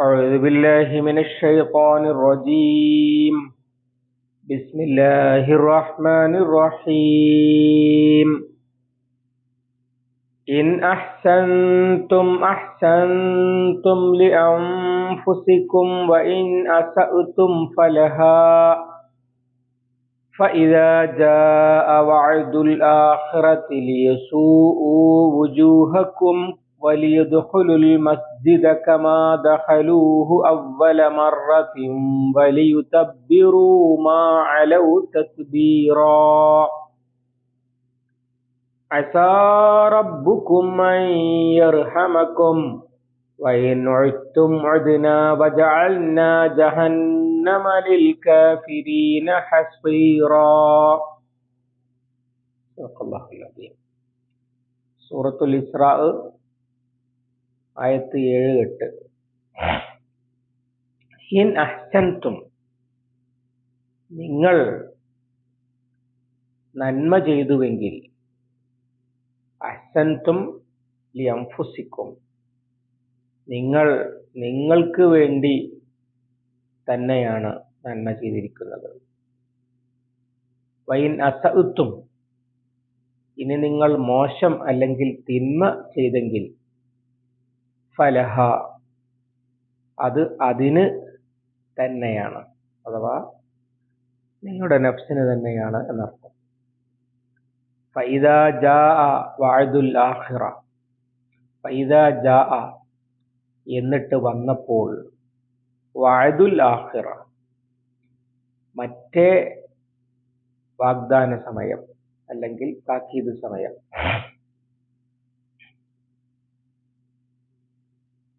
أعوذ بالله من الشيطان الرجيم. بسم الله الرحمن الرحيم. إن أحسنتم أحسنتم لأنفسكم وإن أسأتم فلها. فإذا جاء وعد الآخرة ليسوءوا وجوهكم وليدخلوا المسجد كما دخلوه أول مرة وليتبروا ما علوا تتبيرا عسى ربكم أن يرحمكم. وإن عدتم عدنا وجعلنا جهنم للكافرين حصيرا. صدق الله العظيم. سورة الإسراء ആയത്ത് ഏഴ് എട്ട്. ഇൻ അഹ്സൻതും നിങ്ങൾ നന്മ ചെയ്തുവെങ്കിൽ അഹ്സൻതും ലിയംഫുസിക്കും നിങ്ങൾ നിങ്ങൾക്ക് വേണ്ടി തന്നെയാണ് നന്മ ചെയ്തിരിക്കുന്നത്. വൈൻ അസത്തും ഇനി നിങ്ങൾ മോശം അല്ലെങ്കിൽ തിന്മ ചെയ്തെങ്കിൽ ഫലഹ. അത് അതിന് തന്നെയാണ്. അഥവാ നിങ്ങളുടെ നഫ്സിന് തന്നെയാണ് എന്നർത്ഥം. ഫൈദ ജാ ആഹിറ ഫൈദ ജാ എന്നിട്ട് വന്നപ്പോൾ വാഴുദുൽ ആഹിറ മറ്റേ വാഗ്ദാന സമയം അല്ലെങ്കിൽ താക്കീത് സമയം.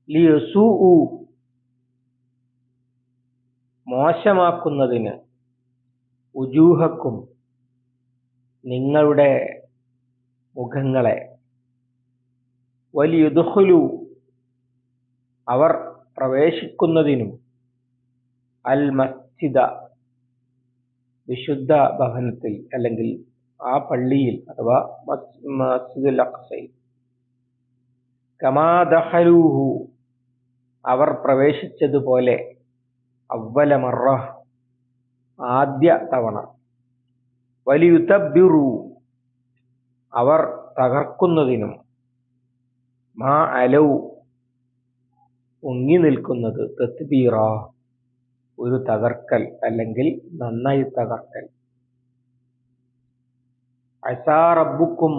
ലിയസൂ മോശമാക്കുന്നതിന് ഉജൂഹക്കും നിങ്ങളുടെ മുഖങ്ങളെ. വലിയുദുഹുലു അവർ പ്രവേശിക്കുന്നതിനും അൽ മസ്ജിദ വിശുദ്ധ ഭവനത്തിൽ അല്ലെങ്കിൽ ആ പള്ളിയിൽ അഥവാ മസ്ജിദുൽ അഖ്സയിൽ കമാ ദഖലൂഹു അവർ പ്രവേശിച്ചതുപോലെ അവലമറ ആദ്യ തവണ. വലിയുതബിറു അവർ തകർക്കുന്നതിനും മാ അലൗ ഉങ്ങി നിൽക്കുന്നത് തത്ബീറ ഒരു തകർക്കൽ അല്ലെങ്കിൽ നന്നായി തകർക്കൽ. അസാ റബ്ബുക്കും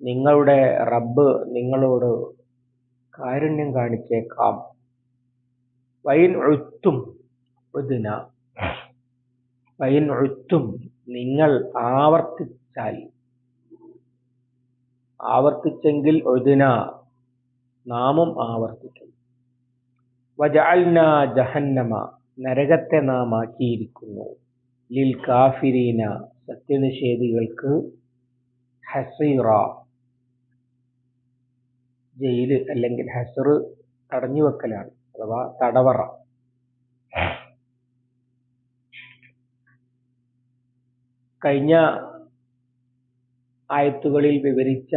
നിങ്ങളുടെ റബ്ബ് നിങ്ങളോട് കാരുണ്യം കാണിച്ചേക്കാം. വൈൻ ഒഴുത്തും ഒതിന വൈൻ ഒഴുത്തും നിങ്ങൾ ആവർത്തിച്ചാൽ. ആവർത്തിച്ചെങ്കിൽ ഒതിന നാമും ആവർത്തിക്കും. വജാൽന ജഹന്നമ നരകത്തെ നാം ആക്കിയിരിക്കുന്നു. ലിൽ കാഫിരീന സത്യനിഷേധികൾക്ക് ഹസീറ. ജയിൽ അല്ലെങ്കിൽ ഹസറ് തടഞ്ഞു വെക്കലാണ് അഥവാ തടവറ. കഴിഞ്ഞ ആയത്തുകളിൽ വിവരിച്ച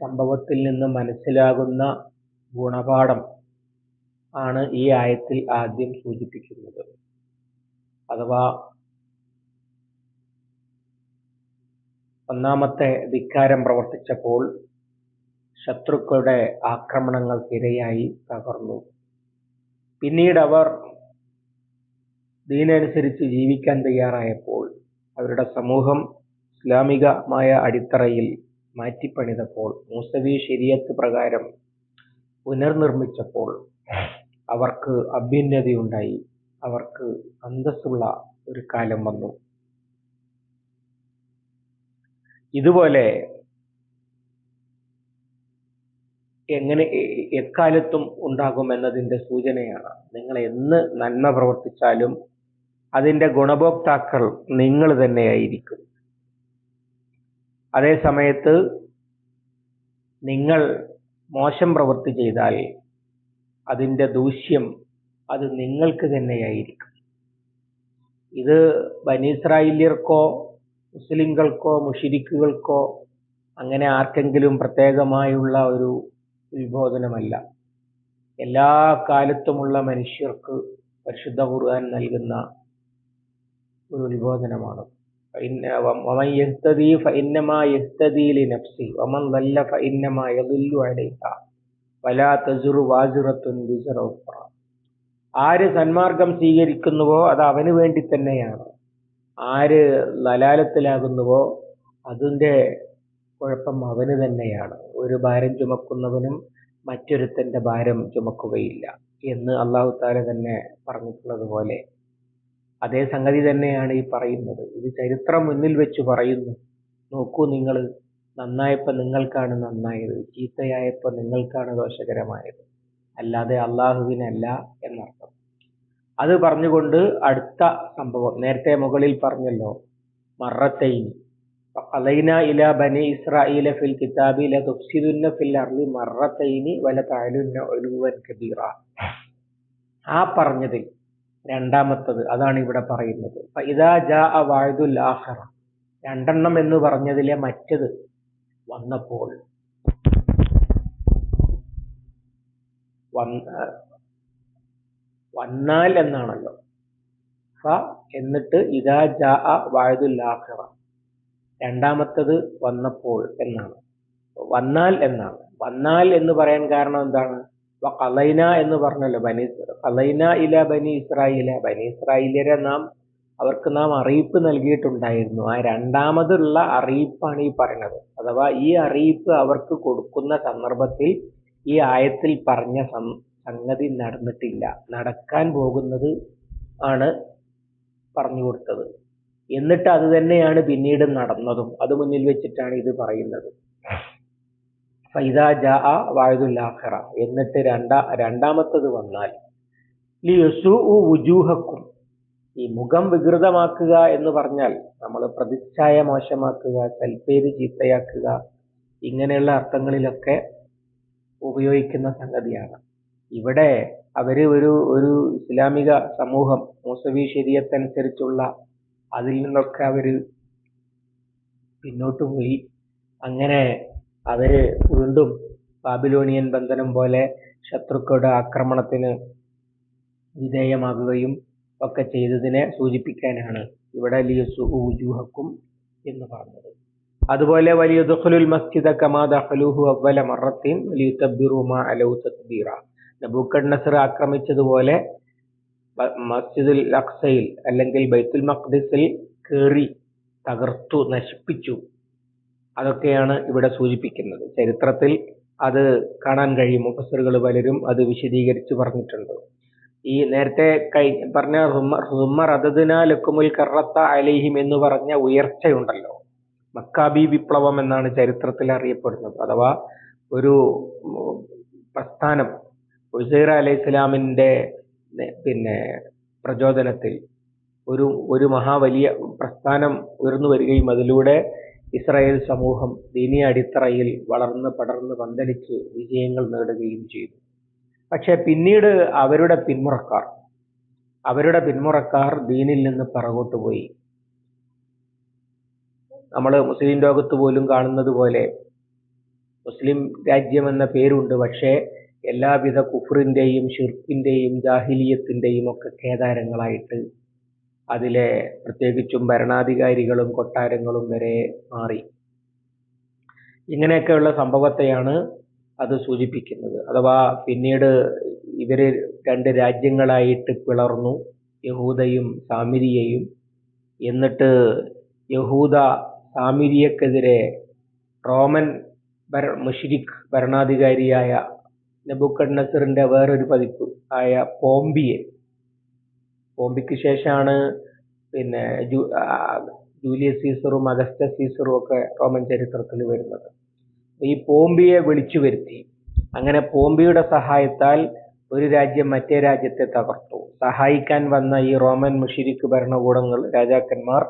സംഭവത്തിൽ നിന്ന് മനസ്സിലാകുന്ന ഗുണപാഠം ആണ് ഈ ആയത്തിൽ ആദ്യം സൂചിപ്പിക്കുന്നത്. അഥവാ ഒന്നാമത്തെ ധിക്കാരം പ്രവർത്തിച്ചപ്പോൾ ശത്രുക്കളുടെ ആക്രമണങ്ങൾക്കിരയായി തകർന്നു. പിന്നീട് അവർ ദീനനുസരിച്ച് ജീവിക്കാൻ തയ്യാറായപ്പോൾ അവരുടെ സമൂഹം ഇസ്ലാമികമായ അടിത്തറയിൽ മാറ്റിപ്പണിതപ്പോൾ മൂസവി ശരിയത്ത് പ്രകാരം പുനർനിർമ്മിച്ചപ്പോൾ അവർക്ക് അഭ്യുന്നതിയുണ്ടായി അവർക്ക് അന്തസ്സുള്ള ഒരു കാലം വന്നു. ഇതുപോലെ എങ്ങനെ എക്കാലത്തും ഉണ്ടാകുമെന്നതിന്റെ സൂചനയാണ്. നിങ്ങൾ എന്ന് നന്മ പ്രവർത്തിച്ചാലും അതിന്റെ ഗുണഭോക്താക്കൾ നിങ്ങൾ തന്നെയായിരിക്കും. അതേ സമയത്ത് നിങ്ങൾ മോശം പ്രവൃത്തി ചെയ്താൽ അതിന്റെ ദൂഷ്യം അത് നിങ്ങൾക്ക് തന്നെയായിരിക്കും. ഇത് ബനീസ്രായില്യർക്കോ മുസ്ലിങ്ങൾക്കോ മുഷിരിക്കുകൾക്കോ അങ്ങനെ ആർക്കെങ്കിലും പ്രത്യേകമായുള്ള ഒരു വിബോധനമല്ല എല്ലാ കാലത്തുമുള്ള മനുഷ്യർക്ക് പരിശുദ്ധ ഖുർആൻ നൽകുന്ന ഒരു വിബോധനമാണ് ആര് സന്മാർഗം സ്വീകരിക്കുന്നുവോ അത് അവന് വേണ്ടി തന്നെയാണ്. ആര് ലലാലത്തിലാകുന്നുവോ അതിന്റെ കുഴപ്പം അവന് തന്നെയാണ്. ഒരു ഭാരം ചുമക്കുന്നവനും മറ്റൊരുത്തന്റെ ഭാരം ചുമക്കുകയില്ല എന്ന് അള്ളാഹു താല തന്നെ പറഞ്ഞിട്ടുള്ളത് പോലെ അതേ സംഗതി തന്നെയാണ് ഈ പറയുന്നത്. ഇത് ചരിത്രം മുന്നിൽ വെച്ച് പറയുന്നു. നോക്കൂ നിങ്ങൾ നന്നായപ്പോൾ നിങ്ങൾക്കാണ് നന്നായത്. ചീത്തയായപ്പോൾ നിങ്ങൾക്കാണ് ദോഷകരമായത്. അല്ലാതെ അള്ളാഹുവിനല്ല എന്നർത്ഥം. അത് പറഞ്ഞുകൊണ്ട് അടുത്ത സംഭവം നേരത്തെ മുകളിൽ പറഞ്ഞല്ലോ. മറത്തൈനി. ഫഖലൈന ഇല ബനി ഇസ്രായേല ഫിൽ കിതാബി ലതുഫ്സിദുന്ന ഫിൽ അർളി മറത്തൈനി വലതഅലുന്ന ഉലുവൻ കബീറ ആ പറഞ്ഞതിൽ രണ്ടാമത്തത് അതാണ് ഇവിടെ പറയുന്നത്. ഇതാ ജാ വാഴുദുൽ ആഖിറ. രണ്ടെണ്ണം എന്ന് പറഞ്ഞതിലെ മറ്റത് വന്നപ്പോൾ വന്ന വന്നാൽ എന്നാണല്ലോ. ഫ എന്നിട്ട് ഇതാ ജാ വാഴുദുൽ ആഖിറ. രണ്ടാമത്തത് വന്നപ്പോൾ എന്നാണ്. വന്നാൽ എന്നാണ്. വന്നാൽ എന്ന് പറയാൻ കാരണം എന്താണ്? കലൈന എന്ന് പറഞ്ഞല്ലോ ബനി കലൈന ഇല ബനി ഇസ്രായേല ബനി ഇസ്രായേലിയരെ നാം അവർക്ക് നാം അറിയിപ്പ് നൽകിയിട്ടുണ്ടായിരുന്നു. ആ രണ്ടാമതുള്ള അറിയിപ്പാണ് ഈ പറയുന്നത്. അഥവാ ഈ അറിയിപ്പ് അവർക്ക് കൊടുക്കുന്ന സന്ദർഭത്തിൽ ഈ ആയത്തിൽ പറഞ്ഞ സംഗതി നടന്നിട്ടില്ല. നടക്കാൻ പോകുന്നത് ആണ് പറഞ്ഞു കൊടുത്തത്. എന്നിട്ട് അത് തന്നെയാണ് പിന്നീട് നടന്നതും. അത് മുന്നിൽ വെച്ചിട്ടാണ് ഇത് പറയുന്നത്. ഫൈദാ ജാ ആഖിറ. എന്നിട്ട് രണ്ടാ രണ്ടാമത്തത് വന്നാൽ ലിയുസുജൂഹക്കും ഈ മുഖം വികൃതമാക്കുക എന്ന് പറഞ്ഞാൽ നമ്മൾ പ്രതിച്ഛായ മോശമാക്കുക സൽപ്പേര് ചീത്തയാക്കുക ഇങ്ങനെയുള്ള അർത്ഥങ്ങളിലൊക്കെ ഉപയോഗിക്കുന്ന സംഗതിയാണ്. ഇവിടെ അവർ ഒരു ഒരു ഇസ്ലാമിക സമൂഹം മൂസവി ശരീരത്തനുസരിച്ചുള്ള അതിൽ നിന്നൊക്കെ അവർ പിന്നോട്ട് പോയി. അങ്ങനെ അവർ വീണ്ടും ബാബിലോണിയൻ ബന്ധനം പോലെ ശത്രുക്കളുടെ ആക്രമണത്തിന് വിധേയമാകുകയും ഒക്കെ ചെയ്തതിനെ സൂചിപ്പിക്കാനാണ് ഇവിടെ ലിയസുഹക്കും എന്ന് പറഞ്ഞത്. അതുപോലെ വലിയ ദുഖലുൽ മസ്ജിദ കമാ ദഖലുഹു അവല മറത്തിൻ വലിയ മാ അലൗ തത്ബീറ നബൂക്കഡ്നസർ ആക്രമിച്ചതുപോലെ മസ്ജിദുൽ അക്സയിൽ അല്ലെങ്കിൽ ബൈത്തുൽ മഖ്ദിസിൽ കയറി തകർത്തു നശിപ്പിച്ചു. അതൊക്കെയാണ് ഇവിടെ സൂചിപ്പിക്കുന്നത്. ചരിത്രത്തിൽ അത് കാണാൻ കഴിയും. മുഫസറുകൾ പലരും അത് വിശദീകരിച്ച് പറഞ്ഞിട്ടുണ്ട്. ഈ നേരത്തെ കൈ പറഞ്ഞ റുമർ അതദിനാലക്കുമുൽ കറത്ത അലൈഹിം എന്ന് പറഞ്ഞ ഉയർച്ചയുണ്ടല്ലോ. മക്കാബി വിപ്ലവം എന്നാണ് ചരിത്രത്തിൽ അറിയപ്പെടുന്നത്. അഥവാ ഒരു പ്രസ്ഥാനം. ഉസൈറ അലൈഹി ഇസ്ലാമിന്റെ പിന്നെ പ്രചോദനത്തിൽ ഒരു ഒരു മഹാ വലിയ പ്രസ്ഥാനം ഉയർന്നു വരികയും അതിലൂടെ ഇസ്രായേൽ സമൂഹം ദീനീയ അടിത്തറയിൽ വളർന്ന് പടർന്ന് പന്തലിച്ച് വിജയങ്ങൾ നേടുകയും ചെയ്തു. പക്ഷെ പിന്നീട് അവരുടെ പിന്മുറക്കാർ അവരുടെ പിന്മുറക്കാർ ദീനിൽ നിന്ന് പിറകോട്ട് പോയി. നമ്മൾ മുസ്ലിം ലോകത്ത് പോലും കാണുന്നത് പോലെ മുസ്ലിം രാജ്യം എന്ന പേരുണ്ട്. പക്ഷേ എല്ലാവിധ കുഫറിന്റെയും ഷിർക്കിന്റെയും ജാഹിലീയത്തിന്റെയും ഒക്കെ കേദാരങ്ങളായിട്ട് അതിലെ പ്രത്യേകിച്ചും ഭരണാധികാരികളും കൊട്ടാരങ്ങളും വരെ മാറി. ഇങ്ങനെയൊക്കെയുള്ള സംഭവത്തെയാണ് അത് സൂചിപ്പിക്കുന്നത്. അഥവാ പിന്നീട് ഇവർ രണ്ട് രാജ്യങ്ങളായിട്ട് പിളർന്നു യഹൂദയും സാമിരിയയും. എന്നിട്ട് യഹൂദ സാമിരിയക്കെതിരെ റോമൻ ഭര മുഷിരിഖ് ഭരണാധികാരിയായ നെബുക്കഡ്നസറിന്റെ വേറൊരു പതിപ്പ് ആയ പോംബിയെ. പോംബിക്ക് ശേഷമാണ് പിന്നെ ജൂലിയസ് സീസറും അഗസ്റ്റസ് സീസറും ഒക്കെ റോമൻ ചരിത്രത്തിൽ വരുന്നത്. ഈ പോംബിയെ വിളിച്ചു വരുത്തി. അങ്ങനെ പോംബിയുടെ സഹായത്താൽ ഒരു രാജ്യം മറ്റേ രാജ്യത്തെ തകർത്തു. സഹായിക്കാൻ വന്ന ഈ റോമൻ മുഷിരിക്ക് ഭരണകൂടങ്ങൾ രാജാക്കന്മാർ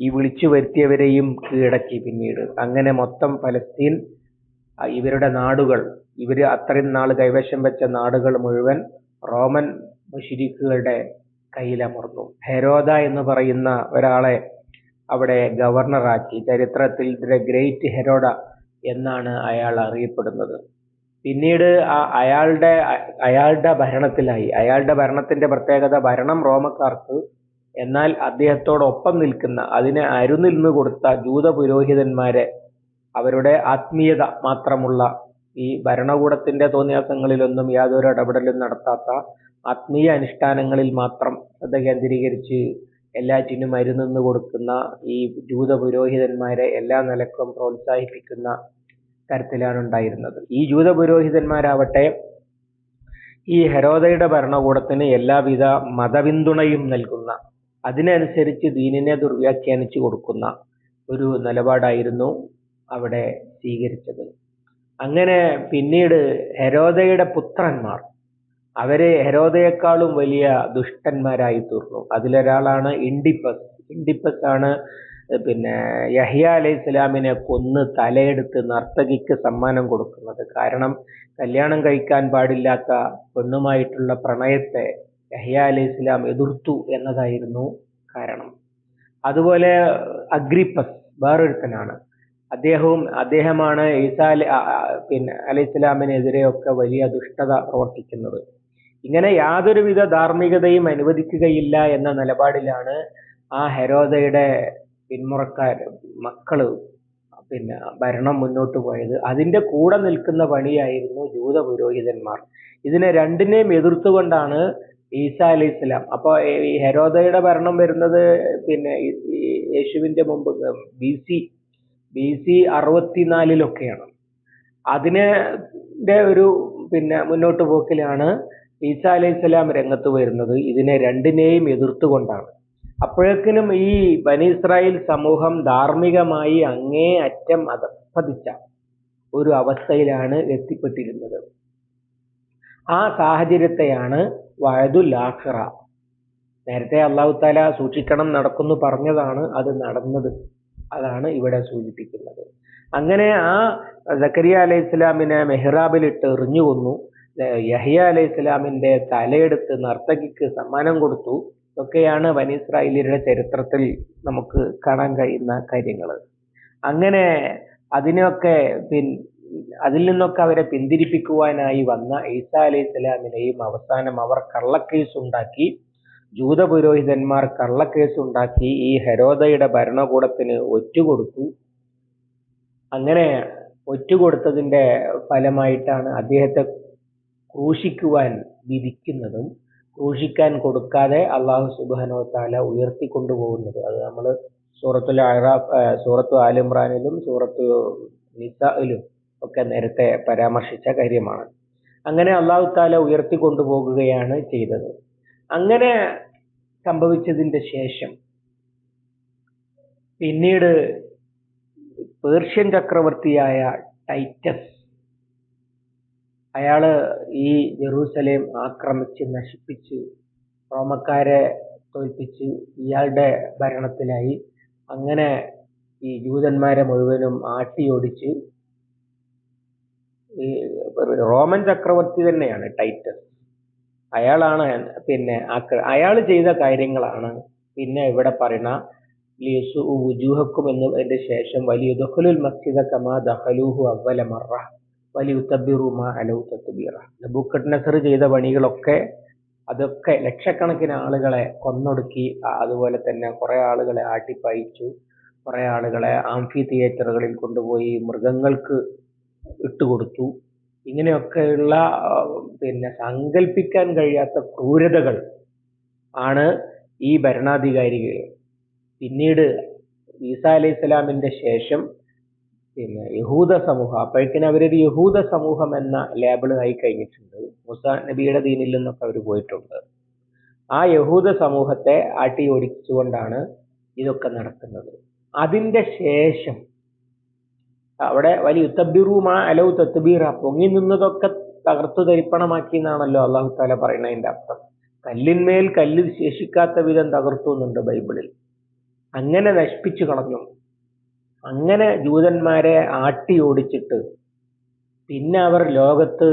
ഈ വിളിച്ചു വരുത്തിയവരെയും കീഴടക്കി പിന്നീട്. അങ്ങനെ മൊത്തം ഫലസ്തീൻ ഇവരുടെ നാടുകൾ ഇവർ അത്രയും നാൾ കൈവശം വെച്ച നാടുകൾ മുഴുവൻ റോമൻ മുഷിരിക്കുകളുടെ കയ്യിലമർന്നു. ഹെരോദ എന്ന് പറയുന്ന ഒരാളെ അവിടെ ഗവർണറാക്കി. ചരിത്രത്തിൽ ദ ഗ്രേറ്റ് ഹെരോഡ എന്നാണ് അയാൾ അറിയപ്പെടുന്നത്. പിന്നീട് ആ അയാളുടെ അയാളുടെ ഭരണത്തിലായി. അയാളുടെ ഭരണത്തിന്റെ പ്രത്യേകത ഭരണം റോമക്കാർക്ക്. എന്നാൽ അദ്ദേഹത്തോടൊപ്പം നിൽക്കുന്ന അതിനെ അരുനിന്ന് കൊടുത്ത ജൂത പുരോഹിതന്മാരെ അവരുടെ ആത്മീയത മാത്രമുള്ള ഈ ഭരണകൂടത്തിന്റെ തോന്നിയാക്കങ്ങളിലൊന്നും യാതൊരു ഇടപെടലും നടത്താത്ത ആത്മീയ അനുഷ്ഠാനങ്ങളിൽ മാത്രം ശ്രദ്ധ കേന്ദ്രീകരിച്ച് എല്ലാറ്റിനും മരുന്ന് കൊടുക്കുന്ന ഈ ജൂത പുരോഹിതന്മാരെ എല്ലാ നിലക്കും പ്രോത്സാഹിപ്പിക്കുന്ന തരത്തിലാണ് ഉണ്ടായിരുന്നത്. ഈ ജൂത പുരോഹിതന്മാരാവട്ടെ ഈ ഹെരോദയുടെ ഭരണകൂടത്തിന് എല്ലാവിധ മതപിന്തുണയും നൽകുന്ന അതിനനുസരിച്ച് ദീനിനെ ദുർവ്യാഖ്യാനിച്ചു കൊടുക്കുന്ന ഒരു നിലപാടായിരുന്നു അവിടെ സ്വീകരിച്ചത്. അങ്ങനെ പിന്നീട് ഹെരോദയുടെ പുത്രന്മാർ. അവർ ഹെരോദയെക്കാളും വലിയ ദുഷ്ടന്മാരായി തീർന്നു. അതിലൊരാളാണ് ഇൻഡിപ്പസ് ഇൻഡിപ്പസ് ആണ് പിന്നെ യഹിയ അലൈഹി ഇസ്ലാമിനെ കൊന്ന് തലയെടുത്ത് നർത്തകിക്ക് സമ്മാനം കൊടുക്കുന്നത്. കാരണം കല്യാണം കഴിക്കാൻ പാടില്ലാത്ത പെണ്ണുമായിട്ടുള്ള പ്രണയത്തെ യഹിയ അലൈഹി ഇസ്ലാം എതിർത്തു എന്നതായിരുന്നു കാരണം. അതുപോലെ അഗ്രിപ്പസ് വേറൊരുത്തനാണ്. അദ്ദേഹവും അദ്ദേഹമാണ് ഈസാ അലി പിന്നെ അലൈഹി ഇസ്ലാമിനെതിരെയൊക്കെ വലിയ ദുഷ്ടത പ്രവർത്തിക്കുന്നത്. ഇങ്ങനെ യാതൊരുവിധ ധാർമ്മികതയും അനുവദിക്കുകയില്ല എന്ന നിലപാടിലാണ് ആ ഹെരോദയുടെ പിന്മുറക്കാർ മക്കൾ പിന്നെ ഭരണം മുന്നോട്ട് പോയത്. അതിന്റെ കൂടെ നിൽക്കുന്ന പണിയായിരുന്നു ജൂത പുരോഹിതന്മാർ ഇതിനെ രണ്ടിനെയും എതിർത്തുകൊണ്ടാണ് ഈസ അലി ഇസ്ലാം അപ്പോൾ ഈ ഹെരോദയുടെ ഭരണം വരുന്നത് പിന്നെ യേശുവിന്റെ മുമ്പ് ബി സി സി അറുപത്തിനാലിലൊക്കെയാണ്. അതിനെ ഒരു പിന്നെ മുന്നോട്ട് പോക്കിലാണ് ഈസാ അലൈഹി സ്വലാം രംഗത്ത് വരുന്നത്. ഇതിനെ രണ്ടിനെയും എതിർത്തുകൊണ്ടാണ്. അപ്പോഴേക്കിനും ഈ ബനി ഇസ്രായേൽ സമൂഹം ധാർമ്മികമായി അങ്ങേ അറ്റം അധപ്പതിച്ച ഒരു അവസ്ഥയിലാണ് എത്തിപ്പെട്ടിരുന്നത്. ആ സാഹചര്യത്തെയാണ് വഴതുൽ ആഖിറ. നേരത്തെ അള്ളാഹു താല സൂക്ഷിക്കണം നടക്കുന്നു പറഞ്ഞതാണ് അത് നടന്നത്. അതാണ് ഇവിടെ സൂചിപ്പിക്കുന്നത്. അങ്ങനെ ആ സക്കരിയ അലൈഹി ഇസ്ലാമിനെ മെഹ്റാബിലിട്ട് എറിഞ്ഞു കൊന്നു. യഹിയ അലൈഹി ഇസ്ലാമിന്റെ തലയെടുത്ത് നർത്തകിക്ക് സമ്മാനം കൊടുത്തു. ഇതൊക്കെയാണ് വനിസ്രായേലിയുടെ ചരിത്രത്തിൽ നമുക്ക് കാണാൻ കഴിയുന്ന കാര്യങ്ങൾ. അങ്ങനെ അതിനൊക്കെ പിൻ അതിൽ നിന്നൊക്കെ അവരെ പിന്തിരിപ്പിക്കുവാനായി വന്ന ഈസാ അലൈഹി സ്വലാമിനെയും അവസാനം അവർ കള്ളക്കേസ് ഉണ്ടാക്കി ജൂത പുരോഹിതന്മാർ കള്ളക്കേസ് ഉണ്ടാക്കി ഈ ഹെരോദയുടെ ഭരണകൂടത്തിന് ഒറ്റുകൊടുത്തു. അങ്ങനെ ഒറ്റുകൊടുത്തതിന്റെ ഫലമായിട്ടാണ് അദ്ദേഹത്തെ ക്രൂശിക്കുവാൻ വിധിക്കുന്നതും ക്രൂശിക്കാൻ കൊടുക്കാതെ അള്ളാഹു സുബാനോ താല ഉയർത്തിക്കൊണ്ടുപോകുന്നത്. അത് നമ്മൾ സൂറത്തുൽ അഹ്റാഫ് സൂറത്തു ആലിമ്രാനിലും സൂറത്തു നിസയിലും ഒക്കെ നേരത്തെ പരാമർശിച്ച കാര്യമാണ്. അങ്ങനെ അള്ളാഹു താല ഉയർത്തിക്കൊണ്ടുപോകുകയാണ് ചെയ്തത്. അങ്ങനെ സംഭവിച്ചതിന്റെ ശേഷം പിന്നീട് പേർഷ്യൻ ചക്രവർത്തിയായ ടൈറ്റസ് അയാൾ ഈ ജെറൂസലേം ആക്രമിച്ച് നശിപ്പിച്ച് റോമക്കാരെ തോൽപ്പിച്ച് ഇയാളുടെ ഭരണത്തിലായി. അങ്ങനെ ഈ ജൂതന്മാരെ മുഴുവനും ആട്ടിയോടിച്ച് ഈ റോമൻ ചക്രവർത്തി തന്നെയാണ് ടൈറ്റസ്. അയാളാണ് പിന്നെ അയാൾ ചെയ്ത കാര്യങ്ങളാണ്. പിന്നെ ഇവിടെ പറയുന്ന എന്നതിന്റെ ശേഷം വലിയ ദുഹലുൽ മസ്ജിദ കമാ ദഹലൂഹു അവല മറ വലിയ നബൂക്കട്ട് ചെയ്ത പണികളൊക്കെ അതൊക്കെ ലക്ഷക്കണക്കിന് ആളുകളെ കൊന്നൊടുക്കി അതുപോലെ തന്നെ കുറെ ആളുകളെ ആട്ടിപ്പായിച്ചു. കുറെ ആളുകളെ ആംഫി തിയേറ്ററുകളിൽ കൊണ്ടുപോയി മൃഗങ്ങൾക്ക് ഇട്ടുകൊടുത്തു. ഇങ്ങനെയൊക്കെയുള്ള പിന്നെ സങ്കല്പിക്കാൻ കഴിയാത്ത ക്രൂരതകൾ ആണ് ഈ ഭരണാധികാരികൾ. പിന്നീട് ഈസ അലൈഹി സ്വലാമിന്റെ ശേഷം പിന്നെ യഹൂദ സമൂഹം അപ്പോഴേക്കിന് അവരൊരു യഹൂദ സമൂഹം എന്ന ലേബിൾ ആയി കഴിഞ്ഞിട്ടുണ്ട്. മുസ നബിയുടെ ദീനിൽ നിന്നൊക്കെ അവർ പോയിട്ടുണ്ട്. ആ യഹൂദ സമൂഹത്തെ ആട്ടി ഓടിച്ചുകൊണ്ടാണ് ഇതൊക്കെ നടക്കുന്നത്. അതിന്റെ ശേഷം അവിടെ വലിയ തബ്ബിറുമാ അലൗ തത്ബീറ പൊങ്ങി നിന്നതൊക്കെ തകർത്തു തരിപ്പണമാക്കി എന്നാണല്ലോ അള്ളാഹു താല പറയുന്നതിന്റെ അർത്ഥം. കല്ലിന്മേൽ കല്ല് ശേഷിക്കാത്ത വിധം തകർത്തു എന്നുണ്ട് ബൈബിളിൽ. അങ്ങനെ നശിപ്പിച്ചു കളഞ്ഞു. അങ്ങനെ ജൂതന്മാരെ ആട്ടി ഓടിച്ചിട്ട് പിന്നെ അവർ ലോകത്ത്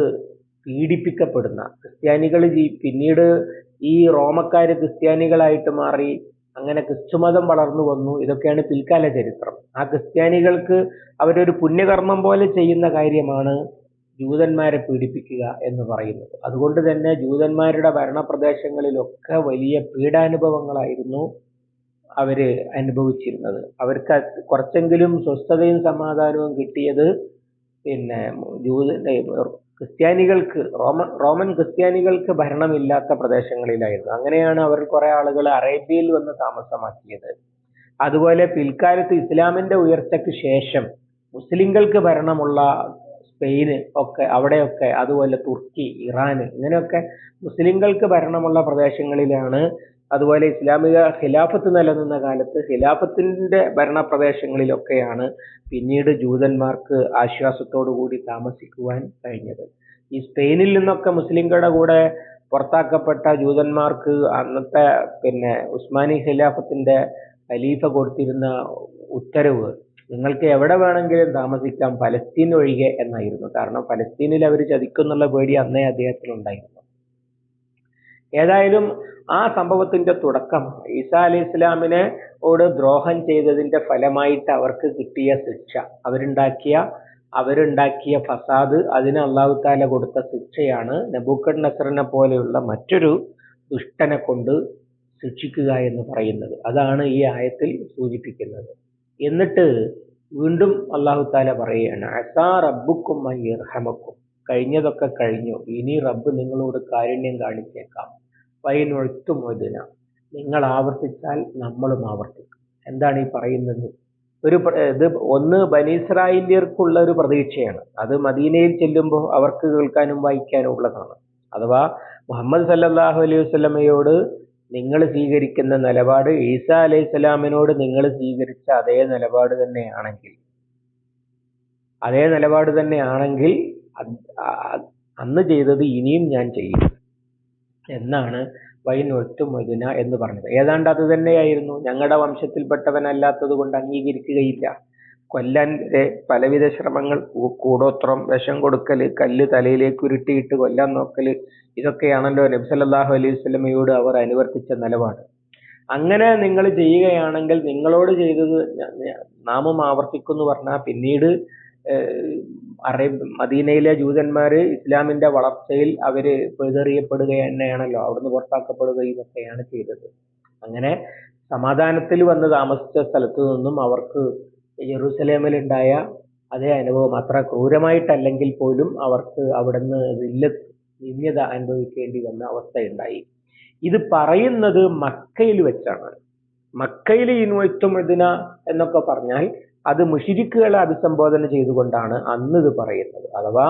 പീഡിപ്പിക്കപ്പെടുന്ന ക്രിസ്ത്യാനികൾ പിന്നീട് ഈ റോമക്കാര് ക്രിസ്ത്യാനികളായിട്ട് മാറി അങ്ങനെ ക്രിസ്തുമതം വളർന്നു വന്നു. ഇതൊക്കെയാണ് പിൽക്കാല ചരിത്രം. ആ ക്രിസ്ത്യാനികൾക്ക് അവരൊരു പുണ്യകർമ്മം പോലെ ചെയ്യുന്ന കാര്യമാണ് ജൂതന്മാരെ പീഡിപ്പിക്കുക എന്ന് പറയുന്നത്. അതുകൊണ്ട് തന്നെ ജൂതന്മാരുടെ ഭരണപ്രദേശങ്ങളിലൊക്കെ വലിയ പീഡാനുഭവങ്ങളായിരുന്നു അവർ അനുഭവിച്ചിരുന്നത്. അവർക്ക് കുറച്ചെങ്കിലും സ്വസ്ഥതയും സമാധാനവും കിട്ടിയത് പിന്നെ ജൂത ക്രിസ്ത്യാനികൾക്ക് റോമൻ റോമൻ ക്രിസ്ത്യാനികൾക്ക് ഭരണമില്ലാത്ത പ്രദേശങ്ങളിലായിരുന്നു. അങ്ങനെയാണ് അവർ കുറെ ആളുകൾ അറേബ്യയിൽ വന്ന് താമസമാക്കിയത്. അതുപോലെ പിൽക്കാലത്ത് ഇസ്ലാമിന്റെ ഉയർച്ചയ്ക്ക് ശേഷം മുസ്ലിങ്ങൾക്ക് ഭരണമുള്ള സ്പെയിന് ഒക്കെ അവിടെയൊക്കെ അതുപോലെ തുർക്കി ഇറാന് ഇങ്ങനെയൊക്കെ മുസ്ലിങ്ങൾക്ക് ഭരണമുള്ള പ്രദേശങ്ങളിലാണ് അതുപോലെ ഇസ്ലാമിക ഖിലാഫത്ത് നിലനിന്ന കാലത്ത് ഖിലാഫത്തിന്റെ ഭരണപ്രദേശങ്ങളിലൊക്കെയാണ് പിന്നീട് ജൂതന്മാർക്ക് ആശ്വാസത്തോടു കൂടി താമസിക്കുവാൻ കഴിഞ്ഞത്. ഈ സ്പെയിനിൽ നിന്നൊക്കെ മുസ്ലിങ്ങളുടെ കൂടെ പുറത്താക്കപ്പെട്ട ജൂതന്മാർക്ക് അന്നത്തെ പിന്നെ ഉസ്മാനി ഖിലാഫത്തിന്റെ ഖലീഫ കൊടുത്തിരുന്ന ഉത്തരവ് നിങ്ങൾക്ക് എവിടെ വേണമെങ്കിലും താമസിക്കാം ഫലസ്തീൻ ഒഴികെ എന്നായിരുന്നു. കാരണം ഫലസ്തീനിൽ അവർ ചതിക്കുന്നുള്ള പേടി അന്നേ അദ്ദേഹത്തിനുണ്ടായിരുന്നു ഏതായാലും ആ സംഭവത്തിന്റെ തുടക്കം ഈസാ അലി ഇസ്ലാമിനെ ഓട് ദ്രോഹം ചെയ്തതിന്റെ ഫലമായിട്ട് അവർക്ക് കിട്ടിയ ശിക്ഷ. അവരുണ്ടാക്കിയ അവരുണ്ടാക്കിയ ഫസാദ് അതിന് അള്ളാഹു താല കൊടുത്ത ശിക്ഷയാണ് നബൂക്കഡ് നസറിനെ പോലെയുള്ള മറ്റൊരു ദുഷ്ടനെ കൊണ്ട് ശിക്ഷിക്കുക എന്ന് പറയുന്നത്. അതാണ് ഈ ആയത്തിൽ സൂചിപ്പിക്കുന്നത്. എന്നിട്ട് വീണ്ടും അള്ളാഹു താല പറയുകയാണ് അസാ റബ്ബുക്കും ഇർഹമക്കും കഴിഞ്ഞതൊക്കെ കഴിഞ്ഞു. ഇനി റബ്ബ് നിങ്ങളോട് കാരുണ്യം കാണിച്ചേക്കാം. വൈനൊഴുത്തുമൊതിന നിങ്ങൾ ആവർത്തിച്ചാൽ നമ്മളും ആവർത്തിക്കും. എന്താണ് ഈ പറയുന്നത്? ഒരു ഇത് ഒന്ന് ബനീസ്രായേലിയർക്കുള്ള ഒരു പ്രതീക്ഷയാണ്. അത് മദീനയിൽ ചെല്ലുമ്പോൾ അവർക്ക് കേൾക്കാനും വായിക്കാനും ഉള്ളതാണ്. അഥവാ മുഹമ്മദ് സല്ലാഹു അലൈഹി വസ്ലമയോട് നിങ്ങൾ സ്വീകരിക്കുന്ന നിലപാട് ഈസ അലൈഹി സ്വലാമിനോട് നിങ്ങൾ സ്വീകരിച്ച അതേ നിലപാട് തന്നെയാണെങ്കിൽ അതേ നിലപാട് തന്നെയാണെങ്കിൽ അന്ന് ചെയ്തത് ഇനിയും ഞാൻ ചെയ്യും. എന്നാണ് വൈനൊറ്റുമൊതിന എന്ന് പറഞ്ഞത്. ഏതാണ്ട് അത് തന്നെയായിരുന്നു. ഞങ്ങളുടെ വംശത്തിൽപ്പെട്ടവനല്ലാത്തത് കൊണ്ട് അംഗീകരിക്കുകയില്ല. കൊല്ലാൻ പലവിധ ശ്രമങ്ങൾ കൂടോത്രം വിഷം കൊടുക്കൽ കല്ല് തലയിലേക്ക് ഉരുട്ടിയിട്ട് കൊല്ലാൻ നോക്കൽ ഇതൊക്കെയാണല്ലോ നബി സല്ലല്ലാഹു അലൈഹി വസല്ലമയോട് അവർ അനുവർത്തിച്ച നിലപാട്. അങ്ങനെ നിങ്ങൾ ചെയ്യുകയാണെങ്കിൽ നിങ്ങളോട് ചെയ്തത് നാമം ആവർത്തിക്കുന്നു പറഞ്ഞാൽ പിന്നീട് അറേബ്യ മദീനയിലെ ജൂതന്മാര് ഇസ്ലാമിന്റെ വളർച്ചയിൽ അവർ പിഴുതെറിയപ്പെടുക തന്നെയാണല്ലോ അവിടുന്ന് പുറത്താക്കപ്പെടുകയും ഒക്കെയാണ് ചെയ്തത്. അങ്ങനെ സമാധാനത്തിൽ വന്ന് താമസിച്ച സ്ഥലത്തു നിന്നും അവർക്ക് ഉണ്ടായ അതേ അനുഭവം അത്ര ക്രൂരമായിട്ടല്ലെങ്കിൽ പോലും അവർക്ക് അവിടുന്ന് നിന്യത അനുഭവിക്കേണ്ടി വന്ന അവസ്ഥയുണ്ടായി. ഇത് പറയുന്നത് മക്കയിൽ വെച്ചാണ്. മക്കയിൽ ഇതിന എന്നൊക്കെ പറഞ്ഞാൽ അത് മുഷിരിക്കുകളെ അഭിസംബോധന ചെയ്തുകൊണ്ടാണ് അന്ന് ഇത് പറയുന്നത്. അഥവാ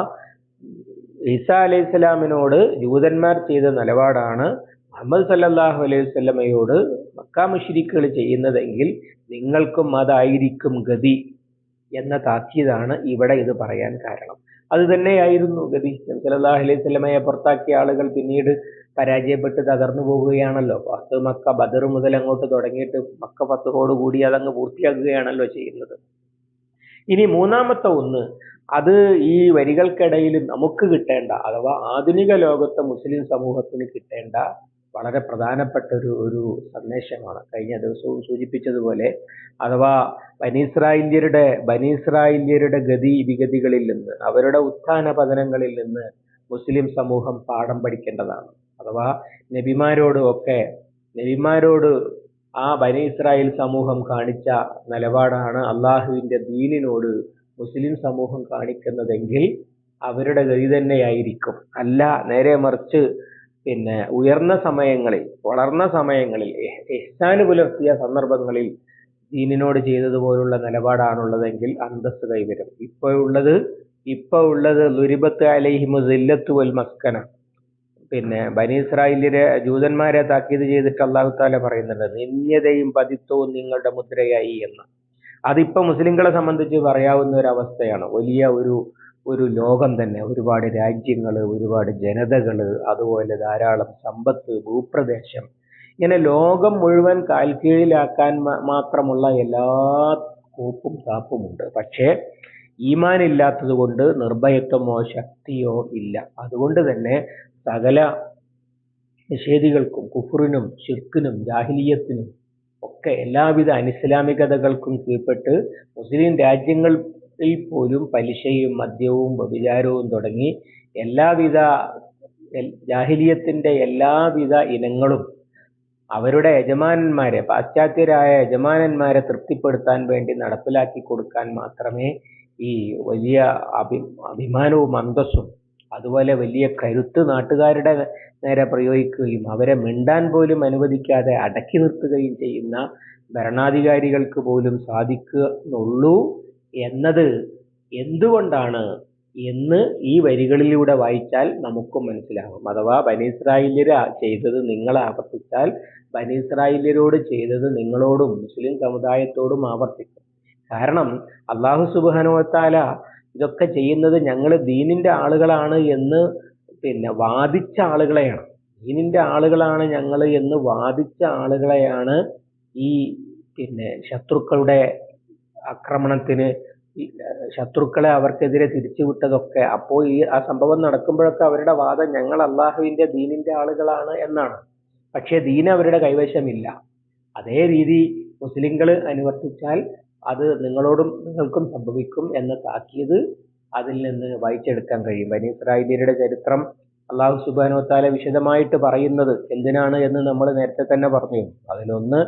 ഈസ അലൈഹി സ്വലാമിനോട് ജൂതന്മാർ ചെയ്ത നിലപാടാണ് മുഹമ്മദ് സല്ലാഹു അലൈഹി വസല്ലമയോട് മക്ക മുഷിരിക്കുകൾ ചെയ്യുന്നതെങ്കിൽ നിങ്ങൾക്കും അതായിരിക്കും ഗതി. എന്ന താക്കീതാണ് ഇവിടെ ഇത് പറയാൻ കാരണം. അത് തന്നെയായിരുന്നു ഗതി സല്ലല്ലാഹു അലൈഹി വസല്ലമയെ പുറത്താക്കിയ ആളുകൾ പിന്നീട് പരാജയപ്പെട്ട് തകർന്നു പോവുകയാണല്ലോ. പത്ത് മക്ക ബദർ മുതൽ അങ്ങോട്ട് തുടങ്ങിയിട്ട് മക്ക പത്തോട് കൂടി അതങ്ങ് പൂർത്തിയാക്കുകയാണല്ലോ ചെയ്യുന്നത്. ഇനി മൂന്നാമത്തെ ഒന്ന് അത് ഈ വരികൾക്കിടയിൽ നമുക്ക് കിട്ടേണ്ട അഥവാ ആധുനിക ലോകത്തെ മുസ്ലിം സമൂഹത്തിന് കിട്ടേണ്ട വളരെ പ്രധാനപ്പെട്ട ഒരു ഒരു സന്ദേശമാണ്. കഴിഞ്ഞ ദിവസവും സൂചിപ്പിച്ചതുപോലെ അഥവാ ബനീസ്രായേല്യരുടെ ബനീസ്രായേല്യരുടെ ഗതി വിഗതികളിൽ നിന്ന് അവരുടെ ഉത്ഥാന പതനങ്ങളിൽ നിന്ന് മുസ്ലിം സമൂഹം പാഠം പഠിക്കേണ്ടതാണ്. അഥവാ നബിമാരോട് ഒക്കെ നബിമാരോട് ആ ബനി ഇസ്രായേൽ സമൂഹം കാണിച്ച നിലപാടാണ് അള്ളാഹുവിന്റെ ദീനിനോട് മുസ്ലിം സമൂഹം കാണിക്കുന്നതെങ്കിൽ അവരുടെ ഗതി തന്നെയായിരിക്കും. അല്ല നേരെ മറിച്ച് പിന്നെ ഉയർന്ന സമയങ്ങളിൽ വളർന്ന സമയങ്ങളിൽ ഇഹ്സാന് പുലർത്തിയ സന്ദർഭങ്ങളിൽ ദീനിനോട് ചെയ്തതുപോലുള്ള നിലപാടാണുള്ളതെങ്കിൽ അന്തസ് കൈവരും. ഇപ്പൊ ഉള്ളത് ഇപ്പൊ ഉള്ളത് ലുരിബത്ത് അലൈഹിമു ജില്ലത്തു വൽ മസ്കന. പിന്നെ ബനി ഇസ്രായേലിലെ ജൂതന്മാരെ താക്കീത് ചെയ്തിട്ട് അള്ളാഹു താല പറയുന്നുണ്ട് നിന്യതയും പതിത്വവും നിങ്ങളുടെ മുദ്രയായി എന്ന്. അതിപ്പോ മുസ്ലിങ്ങളെ സംബന്ധിച്ച് പറയാവുന്ന ഒരു അവസ്ഥയാണ് വലിയ ഒരു ഒരു ലോകം തന്നെ ഒരുപാട് രാജ്യങ്ങൾ ഒരുപാട് ജനതകൾ അതുപോലെ ധാരാളം സമ്പത്ത് ഭൂപ്രദേശം ഇങ്ങനെ ലോകം മുഴുവൻ കാൽക്കീഴിലാക്കാൻ മാത്രമുള്ള എല്ലാ കൂപ്പും താപ്പുമുണ്ട് പക്ഷേ ഈമാൻ ഇല്ലാത്തത് കൊണ്ട് നിർഭയത്വമോ ശക്തിയോ ഇല്ല. അതുകൊണ്ട് തന്നെ സകല നിഷേധികൾക്കും കുഫറിനും ഷിർക്കിനും ജാഹ്ലീയത്തിനും ഒക്കെ എല്ലാവിധ അനിസ്ലാമികതകൾക്കും കീഴ്പ്പെട്ട് മുസ്ലിം രാജ്യങ്ങൾ പോലും പലിശയും മദ്യവും വ്യഭിചാരവും തുടങ്ങി എല്ലാവിധ ജാഹിലിയത്തിന്റെ എല്ലാവിധ ഇനങ്ങളും അവരുടെ യജമാനന്മാരെ പാശ്ചാത്യരായ യജമാനന്മാരെ തൃപ്തിപ്പെടുത്താൻ വേണ്ടി നടപ്പിലാക്കി കൊടുക്കാൻ മാത്രമേ ഈ വലിയ അഭി അഭിമാനവും അന്തസ്സും അതുപോലെ വലിയ കരുത്ത് നാട്ടുകാരുടെ നേരെ പ്രയോഗിക്കുകയും അവരെ മിണ്ടാൻ പോലും അനുവദിക്കാതെ അടക്കി നിർത്തുകയും ചെയ്യുന്ന ഭരണാധികാരികൾക്ക് പോലും സാധിക്കുന്നുള്ളൂ. എന്നത് എന്തുകൊണ്ടാണ് എന്ന് ഈ വരികളിലൂടെ വായിച്ചാൽ നമുക്കും മനസ്സിലാകും അഥവാ ബനീസ്രായേല്യർ ചെയ്തത് നിങ്ങളെ ആവർത്തിച്ചാൽ ബനീസ്രായേല്യരോട് ചെയ്തത് നിങ്ങളോടും മുസ്ലിം സമുദായത്തോടും ആവർത്തിക്കും. കാരണം അള്ളാഹു സുബാനുവത്താല ഇതൊക്കെ ചെയ്യുന്നത് ഞങ്ങൾ ദീനിന്റെ ആളുകളാണ് എന്ന് പിന്നെ വാദിച്ച ആളുകളെയാണ്. ദീനിന്റെ ആളുകളാണ് ഞങ്ങൾ എന്ന് വാദിച്ച ആളുകളെയാണ് ഈ പിന്നെ ശത്രുക്കളുടെ ആക്രമണത്തിന് ശത്രുക്കളെ അവർക്കെതിരെ തിരിച്ചുവിട്ടതൊക്കെ. അപ്പോൾ ഈ ആ സംഭവം നടക്കുമ്പോഴൊക്കെ അവരുടെ വാദം ഞങ്ങൾ അള്ളാഹുവിന്റെ ദീനിന്റെ ആളുകളാണ് എന്നാണ്. പക്ഷേ ദീൻ അവരുടെ കൈവശമില്ല. അതേ രീതി മുസ്ലിങ്ങൾ അനുവർത്തിച്ചാൽ അത് നിങ്ങളോടും നിങ്ങൾക്കും സംഭവിക്കും എന്ന താക്കീത് അതിൽ നിന്ന് വായിച്ചെടുക്കാൻ കഴിയും. ബനി ഇസ്രായേലിയരുടെ ചരിത്രം അള്ളാഹു സുബാനോ താല വിശദമായിട്ട് പറയുന്നത് എന്തിനാണ് എന്ന് നമ്മൾ നേരത്തെ തന്നെ പറഞ്ഞു. അതിലൊന്ന്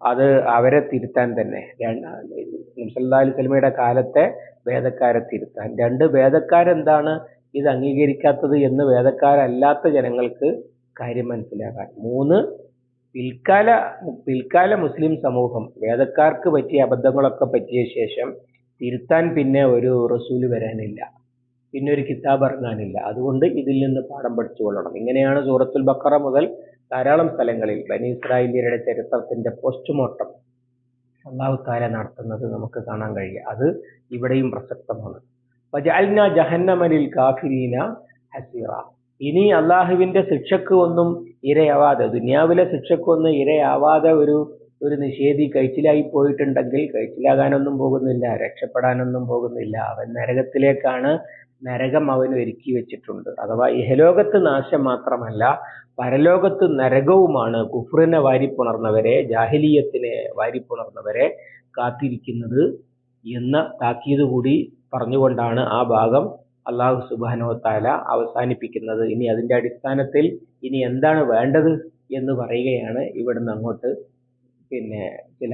അത് അവരെ തിരുത്താൻ തന്നെ. സല്ലാ അലൈഹി സ്വലമയുടെ കാലത്തെ വേദക്കാരെ തിരുത്താൻ. രണ്ട് വേദക്കാരെന്താണ് ഇത് അംഗീകരിക്കാത്തത് എന്ന് വേദക്കാരല്ലാത്ത ജനങ്ങൾക്ക് കാര്യം മനസ്സിലാക്കാൻ. മൂന്ന് പിൽക്കാല പിൽക്കാല മുസ്ലിം സമൂഹം വേദക്കാർക്ക് പറ്റിയ അബദ്ധങ്ങളൊക്കെ പറ്റിയ ശേഷം തിരുത്താൻ പിന്നെ ഒരു റസൂൽ വരാനില്ല. പിന്നെ ഒരു കിതാബ് ഇറങ്ങാനില്ല. അതുകൊണ്ട് ഇതിൽ നിന്ന് പാഠം പഠിച്ചു കൊള്ളണം. ഇങ്ങനെയാണ് സൂറത്തുൽ ബക്കറ മുതൽ ധാരാളം സ്ഥലങ്ങളിൽ ബനി ഇസ്രായേലിയരുടെ ചരിത്രത്തിന്റെ പോസ്റ്റ്മോർട്ടം അള്ളാഹു താല നടത്തുന്നത് നമുക്ക് കാണാൻ കഴിയും. അത് ഇവിടെയും പ്രസക്തമാണ്. ജഹന്നമലിൽ കാഫിരീന ഹസീറ. ഇനി അള്ളാഹുവിന്റെ ശിക്ഷക്ക് ഒന്നും ഇരയാവാതെ ദുനിയാവിലെ ശിക്ഷക്ക് ഒന്നും ഇരയാവാതെ ഒരു ഒരു നിഷേധി കഴിച്ചിലായി പോയിട്ടുണ്ടെങ്കിൽ കഴിച്ചിലാകാനൊന്നും പോകുന്നില്ല രക്ഷപ്പെടാനൊന്നും പോകുന്നില്ല. അവൻ നരകത്തിലേക്കാണ് നരകം അവൻ ഒരുക്കി വെച്ചിട്ടുണ്ട്. അഥവാ ഇഹലോകത്ത് നാശം മാത്രമല്ല പരലോകത്ത് നരകവുമാണ് കുഫ്റിനെ വാരിപ്പുണർന്നവരെ ജാഹിലീയത്തിനെ വാരിപ്പുണർന്നവരെ കാത്തിരിക്കുന്നത് എന്ന താക്കീത് കൂടി പറഞ്ഞുകൊണ്ടാണ് ആ ഭാഗം അള്ളാഹു സുബാനോ താല അവസാനിപ്പിക്കുന്നത്. ഇനി അതിന്റെ അടിസ്ഥാനത്തിൽ ഇനി എന്താണ് വേണ്ടത് എന്ന് പറയുകയാണ് ഇവിടുന്ന് അങ്ങോട്ട് പിന്നെ ചില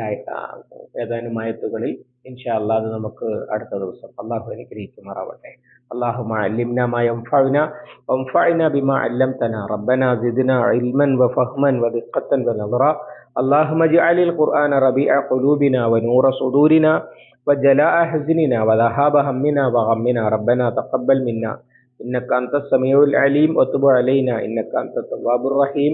ഏതാനും ആയത്തുകളിൽ ഇൻഷാ അള്ളാഹ് അത് നമുക്ക് അടുത്ത ദിവസം അള്ളാഹു അനുഗ്രഹിക്കുമാറാവട്ടെ اللهم علمنا ما ينفعنا وانفعنا بما علمتنا ربنا زدنا علما وفهما ودقة ونظرا اللهم اجعل القرآن ربيع قلوبنا ونور صدورنا وجلاء حزننا وذهاب همنا وغمنا ربنا تقبل منا إنك أنت السميع العليم وتب علينا إنك أنت التواب الرحيم